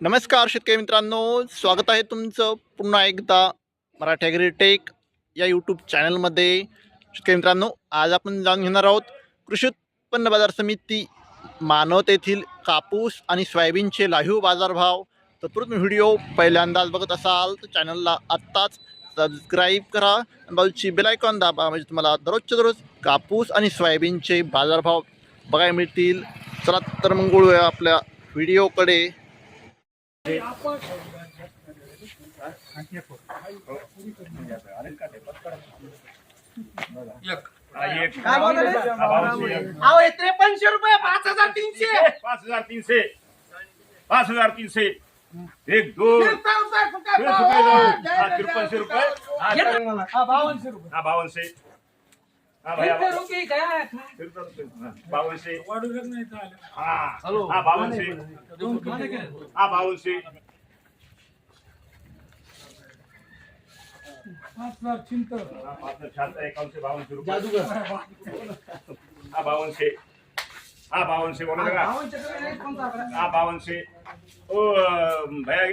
नमस्कार शेतकरी मित्रांनो स्वागत आहे तुमचं पुन्हा एकदा मराठी ॲग्री या यूट्यूब चॅनलमध्ये शेतकरी मित्रांनो आज आपण जाणून घेणार आहोत कृषी उत्पन्न बाजार समिती मानवत येथील कापूस आणि सोयाबीनचे लाईव्ह बाजारभाव. तत्पूर्वी व्हिडिओ पहिल्यांदाच बघत असाल तर चॅनलला आत्ताच सबस्क्राईब करा आणि बाजूची बेलायकॉन दाबा म्हणजे तुम्हाला दररोजच्या दररोज कापूस आणि सोयाबीनचे बाजारभाव बघायला मिळतील. चला तर मग आपल्या व्हिडिओकडे. काय बोलले? पाच अहो हे त्रेपन्नशे रुपये पाच हजार तीनशे हजार तीनशे पाच हजार तीनशे एक दोन फिरता रुपये हा घे चालेल. ना. हा, बावनशे रुपये हा बावनशे हा भैया फिरते रुपये काय? फिरतो, फिरतो. हा, बावनशे वाढू देत नाही चालेल. हा हा बावनशे हा बावनशे पाच हजार चिंतर. हा, पाच शहात्तर एकावनशे बावनशे रुपये हा बावनशे हा बावनशे बोला का बावनशे रुपये नाही, कोणता आकडा? हा बावनशे ओ अं, भैया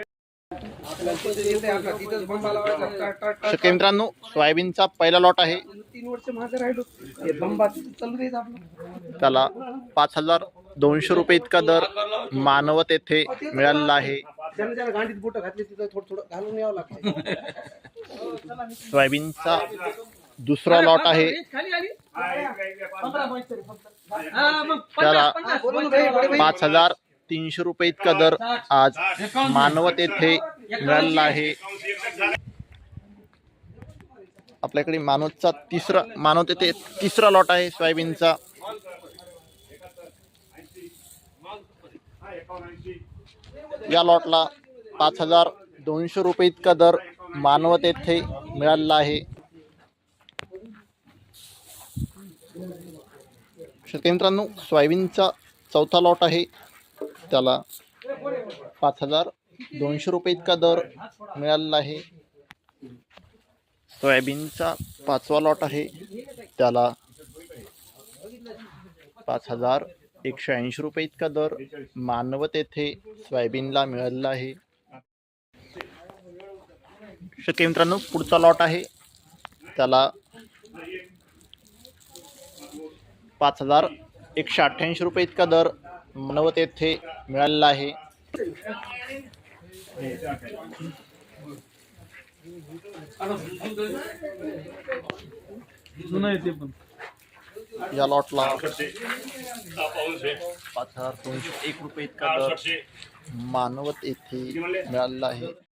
शेतकरी मित्रांनो सोयाबीनचा पहिला लॉट आहे. तीन वर्ष माझं राहिलो चालू द्यायचं आपलं त्याला पाच हजार दोनशे रुपये इतका दर मानवत येथे मिळालेला आहे. गांडीत बोट घातली तिथं थोडं थोडं घालून यावं लागतं सोयाबीनचा दुसरा लॉट आहे. त्याला पाच हजार तीनशे रुपये इतका दर आज मानवत येथे मिळालेला आहे. आपल्याकडे मानवतचा तिसरा मानवत येथे तिसरा लॉट आहे सोयाबीनचा हा. या लॉटला पाच हजार दोनशे रुपये इतका दर मानवत येथे मिळालेला आहे शेतकरी मित्रांनो सोयाबीनचा चौथा लॉट आहे त्याला पाच हजार दोनशे रुपये इतका दर मिळालेला आहे. सोयाबीनचा पाचवा लॉट आहे. त्याला पाच हजार एकशे ऐंशी रुपये इतका दर मानवत येथे सोयाबीनला मिळालेला आहे. शेतकरी मित्रांनो पुढचा लॉट आहे. त्याला पाच हजार एकशे अठ्ठ्याऐंशी रुपये इतका दर मानवत येथे मिळालेला आहे. या लॉटला. पाच हजार दोनशे एक रुपये इतका दर. मानवत येथे मिळालेला आहे